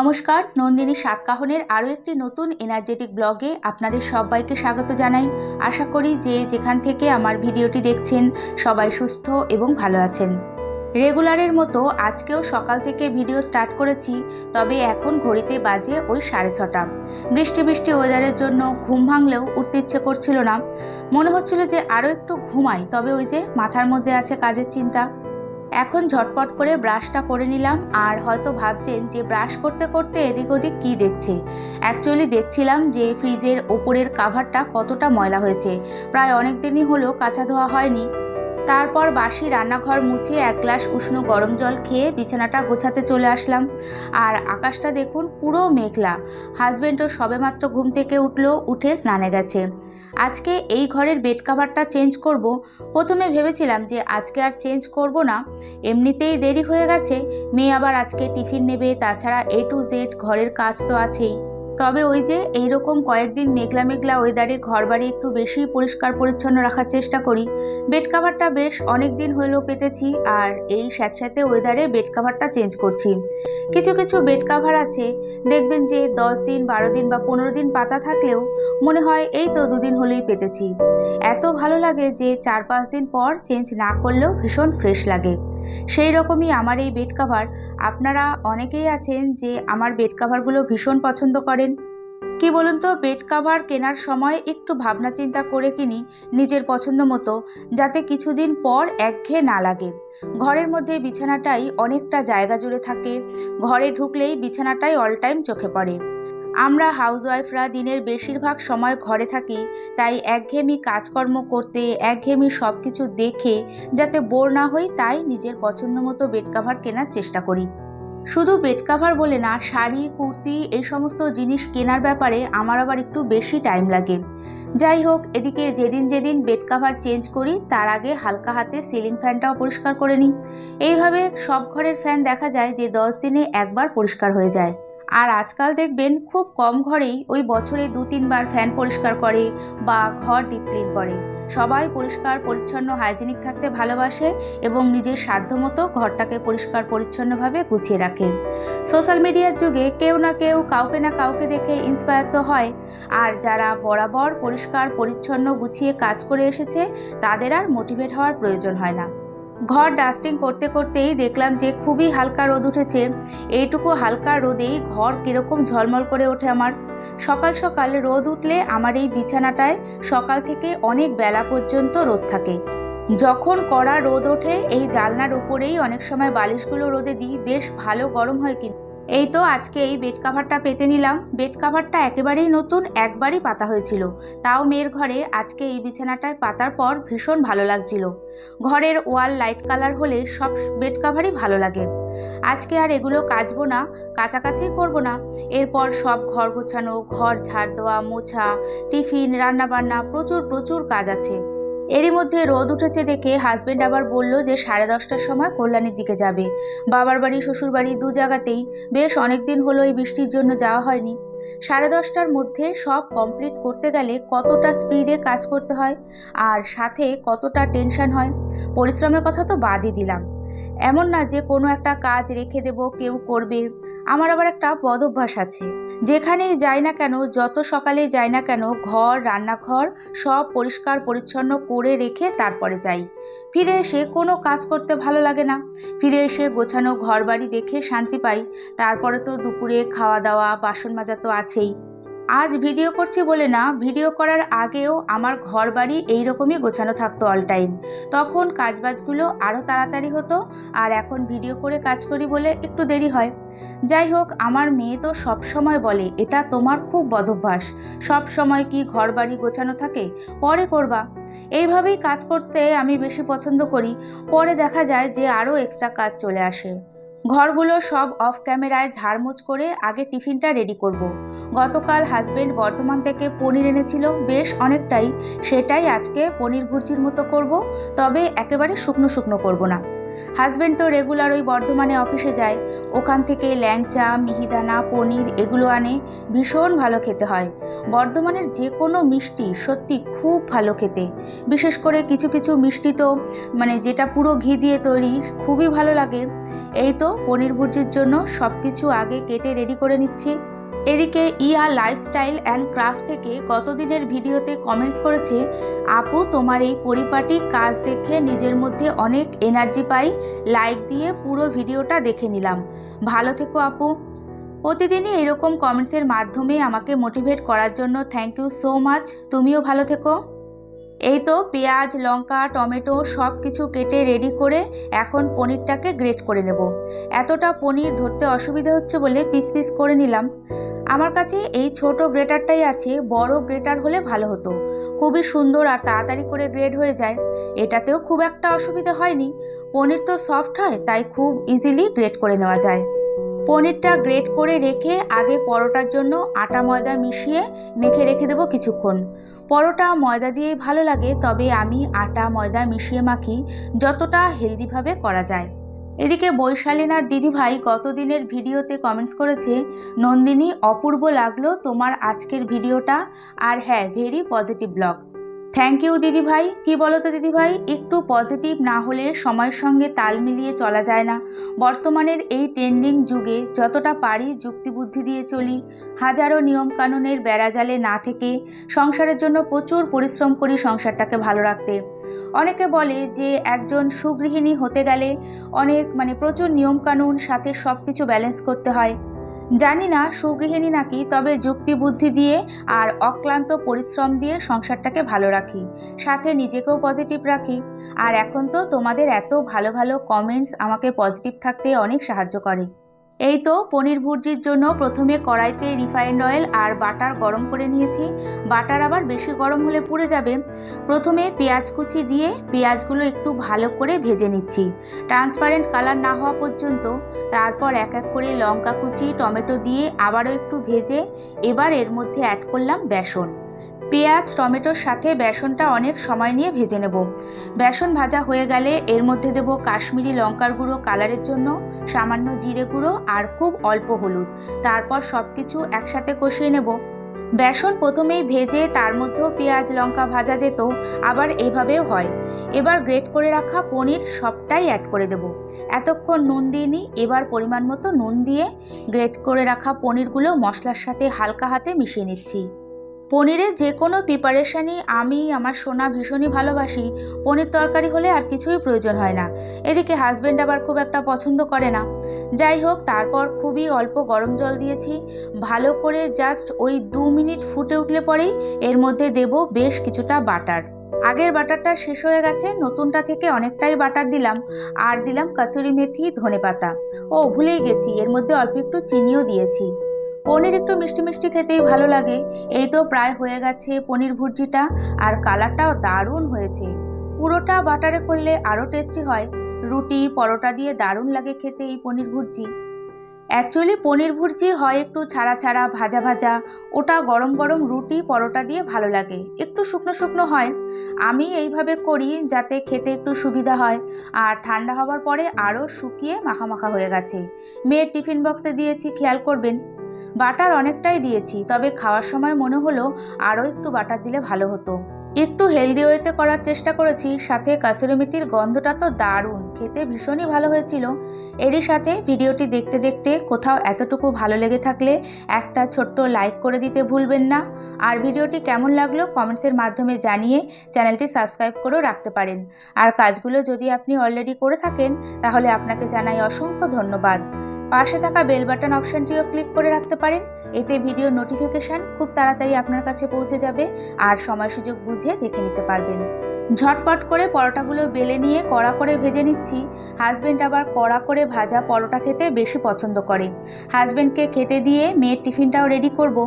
নমস্কার, নন্দিনী সাতকাহনের আরও একটি নতুন এনার্জেটিক ব্লগে আপনাদের সবাইকে স্বাগত জানাই। আশা করি যে যেখান থেকে আমার ভিডিওটি দেখছেন, সবাই সুস্থ এবং ভালো আছেন। রেগুলারের মতো আজকেও সকাল থেকে ভিডিও স্টার্ট করেছি, তবে এখন ঘড়িতে বাজে ওই সাড়ে ছটা। বৃষ্টি বৃষ্টি ওয়েদারের জন্য ঘুম ভাঙলেও উঠতে ইচ্ছে করছিল না। মনে হচ্ছিল যে আরও একটু ঘুমাই, তবে ওই যে মাথার মধ্যে আছে কাজের চিন্তা। এখন ঝটপট করে ব্রাশটা করে নিলাম আর হয়তো ভাবছেন যে ব্রাশ করতে করতে এদিক ওদিক কী দেখছে। অ্যাকচুয়ালি দেখছিলাম যে ফ্রিজের ওপরের কাভারটা কতটা ময়লা হয়েছে। প্রায় অনেক দিনই হলো কাঁচা ধোয়া হয়নি। তারপর বাসি রান্নাঘর মুছে এক গ্লাস উষ্ণ গরম জল খেয়ে বিছানাটা গোছাতে চলে আসলাম। আর আকাশটা দেখুন পুরো মেঘলা। হাজব্যান্ডও সবেমাত্র ঘুম থেকে উঠল, উঠে স্নানে গেছে। আজকে এই ঘরের বেড কাভারটা চেঞ্জ করব। প্রথমে ভেবেছিলাম যে আজকে আর চেঞ্জ করব না। এমনিতেই দেরি হয়ে গেছে। মেয়ে আবার আজকে টিফিন নেবে, তাছাড়া এ টু জেড ঘরের কাজ তো আছেই। তবে ওই যে এইরকম কয়েকদিন মেঘলা মেঘলা ওয়েদারে ঘর বাড়ি একটু বেশি পরিষ্কার পরিচ্ছন্ন রাখার চেষ্টা করি। বেড কাভারটা বেশ অনেক দিন হলেও পেতেছি আর এই স্যাঁতস্যাঁতে ওয়েদারে বেড কাভারটা চেঞ্জ করছি। কিছু কিছু বেড কাভার আছে, দেখবেন যে দশ দিন, বারো দিন বা পনেরো দিন পাতা থাকলেও মনে হয় এই তো দুদিন হলেই পেতেছি। এত ভালো লাগে যে চার পাঁচ দিন পর চেঞ্জ না করলেও ভীষণ ফ্রেশ লাগে। সেই রকমই আমার এই বেড কাভার আপনারা অনেকেই আছেন যে আমার বেড কাভারগুলো ভীষণ পছন্দ করেন। কি বলুন তো বেড কাভার কেনার সময় একটু ভাবনা চিন্তা করে কিনি নিজের পছন্দ মতো, যাতে কিছুদিন পর একঘেয়ে না লাগে। ঘরের মধ্যে বিছানাটাই অনেকটা জায়গা জুড়ে থাকে। ঘরে ঢুকলেই বিছানাটাই অল টাইম চোখে পড়ে। আমরা হাউসওয়াইফরা দিনের বেশিরভাগ সময় ঘরে থাকি, তাই একঘেয়েমি কাজকর্ম করতে, একঘেয়েমি সব কিছু দেখে যাতে বোর না হই, তাই নিজের পছন্দ মতো বেড কাভার কেনার চেষ্টা করি। শুধু বেড কাভার বলে না, শাড়ি, কুর্তি এই সমস্ত জিনিস কেনার ব্যাপারে আমার আবার একটু বেশি টাইম লাগে। যাই হোক, এদিকে যেদিন যেদিন বেড কাভার চেঞ্জ করি, তার আগে হালকা হাতে সিলিং ফ্যানটাও পরিষ্কার করে নিই। এইভাবে সব ঘরের ফ্যান দেখা যায় যে দশ দিনে একবার পরিষ্কার হয়ে যায়। আর আজকাল দেখবেন খুব কম ঘরেই ওই বছরে দু তিনবার ফ্যান পরিষ্কার করে বা ঘর ডিপ ক্লিন করে। সবাই পরিষ্কার, পরিচ্ছন্ন, হাইজেনিক থাকতে ভালোবাসে এবং নিজের সাধ্যমতো ঘরটাকে পরিষ্কার, পরিচ্ছন্নভাবে গুছিয়ে রাখে। সোশ্যাল মিডিয়ার যুগে কেউ না কেউ কাউকে না কাউকে দেখে ইন্সপায়ার তো হয়। আর যারা বরাবর পরিষ্কার, পরিচ্ছন্ন, গুছিয়ে কাজ করে এসেছে, তাদের আর মোটিভেট হওয়ার প্রয়োজন হয় না। ঘর ডাস্টিং করতে করতেই দেখলাম যে খুবই হালকা রোদ উঠেছে। এইটুকু হালকা রোদেই ঘর কীরকম ঝলমল করে ওঠে আমার। সকাল সকাল রোদ উঠলে আমার এই বিছানাটায় সকাল থেকে অনেক বেলা পর্যন্ত রোদ থাকে। যখন কড়া রোদ ওঠে, এই জালনার উপরেই অনেক সময় বালিশগুলো রোদে দিই, বেশ ভালো গরম হয় কিন্তু এই তো আজকে এই বেড কাভারটা পেতে নিলাম। বেড কাভারটা একেবারেই নতুন, একবারই পাতা হয়েছিল। তাও মেয়ের ঘরে আজকে এই বিছানাটায় পাতার পর ভীষণ ভালো লাগছিল। ঘরের ওয়াল লাইট কালার হলে সব বেড কাভারই ভালো লাগে। আজকে আর এগুলো কাচবো না, কাছাকাছি করব না। এরপর সব ঘর গোছানো, ঘর ঝাড় দেওয়া, মোছা, টিফিন, রান্নাবান্না প্রচুর প্রচুর কাজ আছে। এরই মধ্যে রোদ উঠেছে দেখে হাজব্যান্ড আবার বলল যে সাড়ে দশটার সময় কল্যাণের দিকে যাবে। বাবার বাড়ি, শ্বশুর বাড়ি দু জায়গাতেই। বেশ অনেক দিন হলো এই বৃষ্টির জন্য যাওয়া হয়নি। সাড়ে দশটার মধ্যে সব কমপ্লিট করতে গেলে কতটা স্পিডে কাজ করতে হয়? আর সাথে কতটা টেনশন হয়? পরিশ্রমের কথা তো বাদই দিলাম। এমন না যে কোনো একটা কাজ রেখে দেব, কেউ করবে। আমার আবার একটা বদ অভ্যাস আছে। যেখানেই যাই না কেন, যত সকালে যাই না কেন, ঘর, রান্নাঘর সব পরিষ্কার, পরিচ্ছন্ন করে রেখে তারপরে যাই। ফিরে এসে কোনো কাজ করতে ভালো লাগে না। ফিরে এসে গোছানো ঘর বাড়ি দেখে শান্তি পাই। তারপরে তো দুপুরে খাওয়া দাওয়া বাসন মাজা তো আছেই। আজ ভিডিও করছি বলে না, ভিডিও করার আগেও আমার ঘর বাড়ি এইরকমই গোছানো থাকতো অল টাইম তখন কাজবাজগুলো আরও তাড়াতাড়ি হতো আর এখন ভিডিও করে কাজ করি বলে একটু দেরি হয়। যাই হোক, আমার মেয়ে তো সব সময় বলে, এটা তোমার খুব বদভ্যাস। সব সময় কি ঘর বাড়ি গোছানো থাকে? পরে করবা। এইভাবেই কাজ করতে আমি বেশি পছন্দ করি। পরে দেখা যায় যে আরও এক্সট্রা কাজ চলে আসে। ঘরগুলো সব অফ ক্যামেরায় ঝাড়মুছ করে আগে টিফিনটা রেডি করব। গতকাল হাজবেন্ড বর্ধমান থেকে পনির এনেছিল, বেশ অনেকটাই সেটাই আজকে পনির ভুর্জির মতো করব, তবে একেবারে শুকনো শুকনো করব না হাজব্যান্ড তো রেগুলার ওই বর্ধমানে অফিসে যায়। ওখান থেকে ল্যাংচা, মিহিদানা, পনির এগুলো আনে। ভীষণ ভালো খেতে হয়। বর্ধমানের যে কোনো মিষ্টি সত্যি খুব ভালো খেতে। বিশেষ করে কিছু কিছু মিষ্টি তো মানে যেটা পুরো ঘি দিয়ে তৈরি, খুবই ভালো লাগে। এই তো পনির ভুর্জির জন্য সব কিছু আগে কেটে রেডি করে নিচ্ছি। এদিকে ইয়া লাইফস্টাইল অ্যান্ড ক্রাফট থেকে গতদিনের ভিডিওতে কমেন্টস করেছে, আপু, তোমার এই পরিপাটি কাজ দেখে নিজের মধ্যে অনেক এনার্জি পাই। লাইক দিয়ে পুরো ভিডিওটা দেখে নিলাম। ভালো থেকো, আপু। প্রতিদিনই এরকম কমেন্টসের মাধ্যমে আমাকে মোটিভেট করার জন্য থ্যাংক ইউ সো মাচ তুমিও ভালো থেকো। এই তো পেঁয়াজ, লঙ্কা, টমেটো সব কিছু কেটে রেডি করে এখন পনিরটাকে গ্রেট করে নেব। এতটা পনির ধরতে অসুবিধা হচ্ছে বলে পিস পিস করে নিলাম। আমার কাছে এই ছোট গ্রেটারটাই আছে, বড় গ্রেটার হলে ভালো হতো। খুবই সুন্দর আর তাড়াতাড়ি করে গ্রেড হয়ে যায়। এটাতেও খুব একটা অসুবিধা হয়নি। পনির তো সফট হয়, তাই খুব ইজিলি গ্রেড করে নেওয়া যায়। পনিরটা গ্রেট করে রেখে আগে পরোটার জন্য আটা ময়দা মিশিয়ে মেখে রেখে দেবো কিছুক্ষণ। পরোটা ময়দা দিয়েই ভালো লাগে, তবে আমি আটা ময়দা মিশিয়ে মাখি, যতটা হেলদিভাবে করা যায়। এদিকে বৈশালীনাথ দিদিভাই গতদিনের ভিডিওতে কমেন্টস করেছে, নন্দিনী, অপূর্ব লাগল তোমার আজকের ভিডিওটা। আর হ্যাঁ very positive blog thank you দিদিভাই। কি বলো তো দিদিভাই? একটু পজিটিভ না হলে সময়ের সঙ্গে তাল মিলিয়ে চলা যায় না। বর্তমানের এই ট্রেন্ডিং যুগে যতটা পারি যুক্তিবুদ্ধি দিয়ে চলি। হাজারো নিয়মকানুনের বেড়াজালে না থেকে সংসারের জন্য প্রচুর পরিশ্রম করি সংসারটাকে ভালো রাখতে। অনেকে বলে যে একজন সুগৃহিণী হতে গেলে অনেক মানে প্রচুর নিয়মকানুন সাথে সব কিছু ব্যালেন্স করতে হয়। জানি না সুগৃহিণী নাকি, তবে যুক্তি বুদ্ধি দিয়ে আর অক্লান্ত পরিশ্রম দিয়ে সংসারটাকে ভালো রাখি, সাথে নিজেকেও পজিটিভ রাখি। আর এখন তো তোমাদের এত ভালো ভালো কমেন্টস আমাকে পজিটিভ থাকতে অনেক সাহায্য করে। এই তো পনির ভুর্জির জন্য প্রথমে কড়াইতে রিফাইন্ড অয়েল আর বাটার গরম করে নিয়েছি। বাটার আবার বেশি গরম হলে পুড়ে যাবে। প্রথমে পেঁয়াজ কুচি দিয়ে পেঁয়াজগুলো একটু ভালো করে ভেজে নিচ্ছি। ট্রান্সপারেন্ট কালার না হওয়া পর্যন্ত। তারপর এক এক করে লঙ্কা কুচি, টমেটো দিয়ে আবারও একটু ভেজে এবার এর মধ্যে অ্যাড করলাম বেসন। পেঁয়াজ, টমেটোর সাথে বেসনটা অনেক সময় নিয়ে ভেজে নেব। বেসন ভাজা হয়ে গেলে এর মধ্যে দেব কাশ্মীরি লঙ্কার গুঁড়ো কালারের জন্য, সামান্য জিরে গুঁড়ো আর খুব অল্প হলুদ। তারপর সব কিছু একসাথে কষিয়ে নেব। বেসন প্রথমেই ভেজে তার মধ্যেও পেঁয়াজ, লঙ্কা ভাজা যেত, আবার এভাবেও হয়। এবার গ্রেট করে রাখা পনির সবটাই অ্যাড করে দেব। এতক্ষণ নুন দিইনি এবার পরিমাণ মতো নুন দিয়ে গ্রেট করে রাখা পনিরগুলো মশলার সাথে হালকা হাতে মিশিয়ে নিচ্ছি। পনিরের যে কোনো প্রিপারেশানই আমি, আমার সোনা ভীষণই ভালোবাসি। পনির তরকারি হলে আর কিছুই প্রয়োজন হয় না। এদিকে হাজব্যান্ড আবার খুব একটা পছন্দ করে না। যাই হোক, তারপর খুবই অল্প গরম জল দিয়েছি। ভালো করে জাস্ট ওই দু মিনিট ফুটে উঠলে পরেই এর মধ্যে দেব বেশ কিছুটা বাটার। আগের বাটারটা শেষ হয়ে গেছে, নতুনটা থেকে অনেকটাই বাটার দিলাম। আর দিলাম কাসুরি মেথি ধনে পাতা ও, ভুলেই গেছি, এর মধ্যে অল্প একটু চিনিও দিয়েছি। পনির একটু মিষ্টি মিষ্টি খেতেই ভালো লাগে। এই তো প্রায় হয়ে গেছে পনির ভুর্জিটা, আর কালারটাও দারুণ হয়েছে। পুরোটা বাটারে করলে আরও টেস্টি হয়। রুটি, পরোটা দিয়ে দারুণ লাগে খেতে এই পনির ভুর্জি। অ্যাকচুয়ালি পনির ভুর্জি হয় একটু ছাড়া ছাড়া, ভাজা ভাজা। ওটা গরম গরম রুটি, পরোটা দিয়ে ভালো লাগে। একটু শুকনো শুকনো হয়। আমি এইভাবে করি যাতে খেতে একটু সুবিধা হয়। আর ঠান্ডা হওয়ার পরে আরও শুকিয়ে মাখা মাখা হয়ে গেছে। মেয়ের টিফিন বক্সে দিয়েছি, খেয়াল করবেন। বাটার অনেকটাই দিয়েছি, তবে খাওয়ার সময় মনে হলো আরও একটু বাটার দিলে ভালো হতো। একটু হেলদি ওয়েতে করার চেষ্টা করেছি, সাথে কাসুরি গন্ধটা তো দারুণ, খেতে ভীষণই ভালো হয়েছিল। এরই সাথে ভিডিওটি দেখতে দেখতে কোথাও এতটুকু ভালো লেগে থাকলে একটা ছোট্ট লাইক করে দিতে ভুলবেন না। আর ভিডিওটি কেমন লাগল কমেন্টসের মাধ্যমে জানিয়ে চ্যানেলটি সাবস্ক্রাইব করেও রাখতে পারেন। আর কাজগুলো যদি আপনি অলরেডি করে থাকেন, তাহলে আপনাকে জানাই অসংখ্য ধন্যবাদ। পাশে থাকা বেল বাটন অপশনটিও ক্লিক করে রাখতে পারেন। এতে ভিডিও নোটিফিকেশান খুব তাড়াতাড়ি আপনার কাছে পৌঁছে যাবে আর সময় সুযোগ বুঝে দেখে নিতে পারবেন। ঝটপট করে পরোটাগুলো বেলে নিয়ে কড়া করে ভেজে নিচ্ছি। হাজব্যান্ড আবার কড়া করে ভাজা পরোটা খেতে বেশি পছন্দ করে। হাজব্যান্ডকে খেতে দিয়ে মেয়ের টিফিনটাও রেডি করব।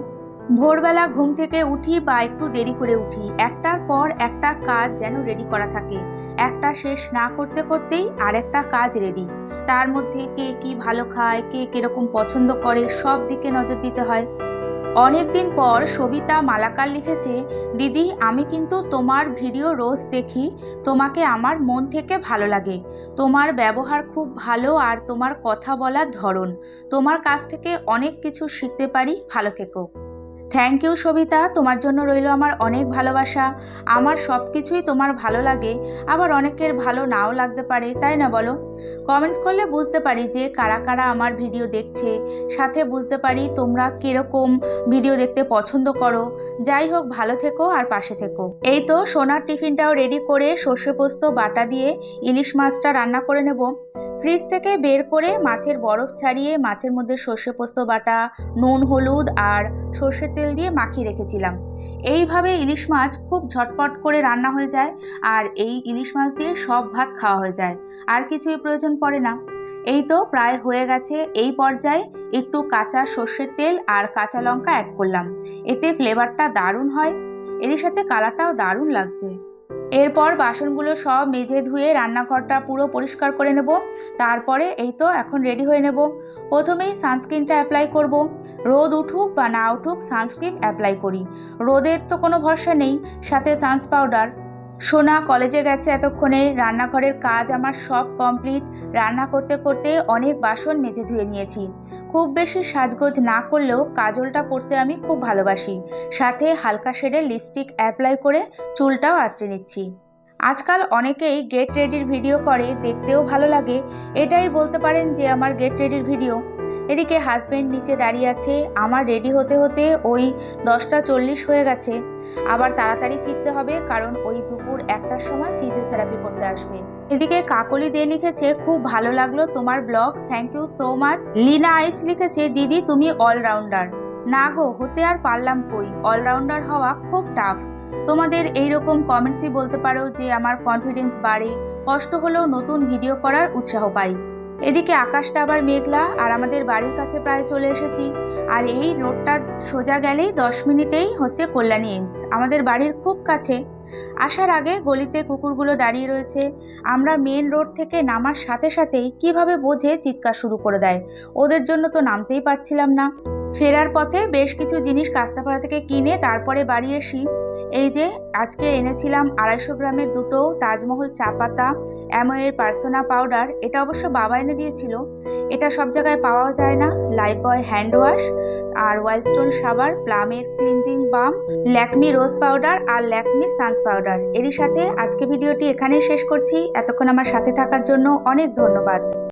ভোরবেলা ঘুম থেকে উঠি বা একটু দেরি করে উঠি। একটার পর একটা কাজ যেন রেডি করা থাকে। একটা শেষ না করতে করতেই আরেকটা কাজ রেডি তার মধ্যে কে কি ভালো খায়, কে কীরকম পছন্দ করে, সব দিকে নজর দিতে হয়। অনেক দিন পর সবিতা মালাকার লিখেছে, দিদি, আমি কিন্তু তোমার ভিডিও রোজ দেখি। তোমাকে আমার মন থেকে ভালো লাগে। তোমার ব্যবহার খুব ভালো আর তোমার কথা বলার ধরন। তোমার কাছ থেকে অনেক কিছু শিখতে পারি। ভালো থেকো। Thank you Sabita. তোমার জন্য রইল আমার অনেক ভালোবাসা। আমার সব কিছুই তোমার ভালো লাগে। আবার অনেকের ভালো নাও লাগতে পারে, তাই না বলো? কমেন্টস করলে বুঝতে পারি যে কারা কারা আমার ভিডিও দেখছে। সাথে বুঝতে পারি তোমরা কীরকম ভিডিও দেখতে পছন্দ করো। যাই হোক, ভালো থেকো আর পাশে থেকো। এই তো সোনার টিফিনটাও রেডি করে সর্ষে পোস্ত, বাটা দিয়ে ইলিশ মাছটা রান্না করে নেব। ফ্রিজ থেকে বের করে মাছের বরফ ছাড়িয়ে মাছের মধ্যে সর্ষে পোস্ত বাটা, নুন, হলুদ আর সর্ষের তেল দিয়ে মাখিয়ে রেখেছিলাম। এইভাবে ইলিশ মাছ খুব ঝটপট করে রান্না হয়ে যায় আর এই ইলিশ মাছ দিয়ে সব ভাত খাওয়া হয়ে যায়। আর কিছুই প্রয়োজন পড়ে না। এই তো প্রায় হয়ে গেছে এই পর্যায়ে একটু কাঁচা সর্ষের তেল আর কাঁচা লঙ্কা অ্যাড করলাম। এতে ফ্লেভারটা দারুণ হয়। এর সাথে কালারটাও দারুণ লাগছে। এরপর বাসনগুলো সব মেজে ধুয়ে রান্নাঘরটা পুরো পরিষ্কার করে নেব। তারপরে এই তো এখন রেডি হয়ে নেব। প্রথমেই সানস্ক্রিনটা অ্যাপ্লাই করব। রোদ উঠুক বা না উঠুক সানস্ক্রিন অ্যাপ্লাই করি। রোদের তো কোনো ভরসা নেই। সাথে সানস পাউডার সোনা কলেজে গেছে এতক্ষণে। রান্নাঘরের কাজ আমার সব কমপ্লিট রান্না করতে করতে অনেক বাসন মেজে ধুয়ে নিয়েছি। খুব বেশি সাজগোজ না করলেও কাজলটা পরতে আমি খুব ভালোবাসি। সাথে হালকা শেডের লিপস্টিক অ্যাপ্লাই করে চুলটাও আঁচড়ে নিচ্ছি। আজকাল অনেকেই গেট রেডির ভিডিও করে, দেখতেও ভালো লাগে। এটাই বলতে পারেন যে আমার গেট রেডির ভিডিও এদিকে হাজব্যান্ড নিচে দাঁড়িয়ে আছে। আমার রেডি হতে হতে ওই দশটা চল্লিশ হয়ে গেছে। আবার তাড়াতাড়ি ফিরতে হবে কারণ ওই একটার সময় ফিজিওথেরাপি করতে আসবে। এদিকে কাকলি দে লিখেছে, খুব ভালো লাগল তোমার blog thank you so much Lina Aich লিখেছে, দিদি, তুমি অলরাউন্ডার না গো, হতে আর পারলাম কই? অলরাউন্ডার হওয়া খুব টাফ তোমাদের এইরকম কমেন্টসই বলতে পারো যে আমার কনফিডেন্স বাড়ে, কষ্ট হলেও নতুন ভিডিও করার উৎসাহ পাই। এদিকে আকাশটা আবার মেঘলা, আর আমাদের বাড়ির কাছে প্রায় চলে এসেছি। আর এই রোডটা সোজা গেলেই দশ মিনিটেই হচ্ছে কল্যাণী এইমস আমাদের বাড়ির খুব কাছে। আসার আগে গলিতে কুকুরগুলো দাঁড়িয়ে রয়েছে। আমরা মেন রোড থেকে নামার সাথে সাথেই কীভাবে বোঝে চিৎকার শুরু করে দেয়? ওদের জন্য তো নামতেই পারছিলাম না। ফেরার পথে বেশ কিছু জিনিস কাঁচরাপাড়া থেকে কিনে তারপরে বাড়ি এসি। এই যে, আজকে এনেছিলাম আড়াইশো গ্রামের দুটো তাজমহল চা পাতা, অ্যামোয়ের পার্সোনা পাউডার, এটা অবশ্য বাবা এনে দিয়েছিল। এটা সব জায়গায় পাওয়াও যায় না। লাইফ বয় হ্যান্ড ওয়াশ আর ওয়াইল্ডস্টোন সাবার প্লামের cleansing balm, Lakme rose powder আর ল্যাকমির সানস পাউডার। এরই সাথে আজকে ভিডিওটি এখানেই শেষ করছি। এতক্ষণ আমার সাথে থাকার জন্য অনেক ধন্যবাদ।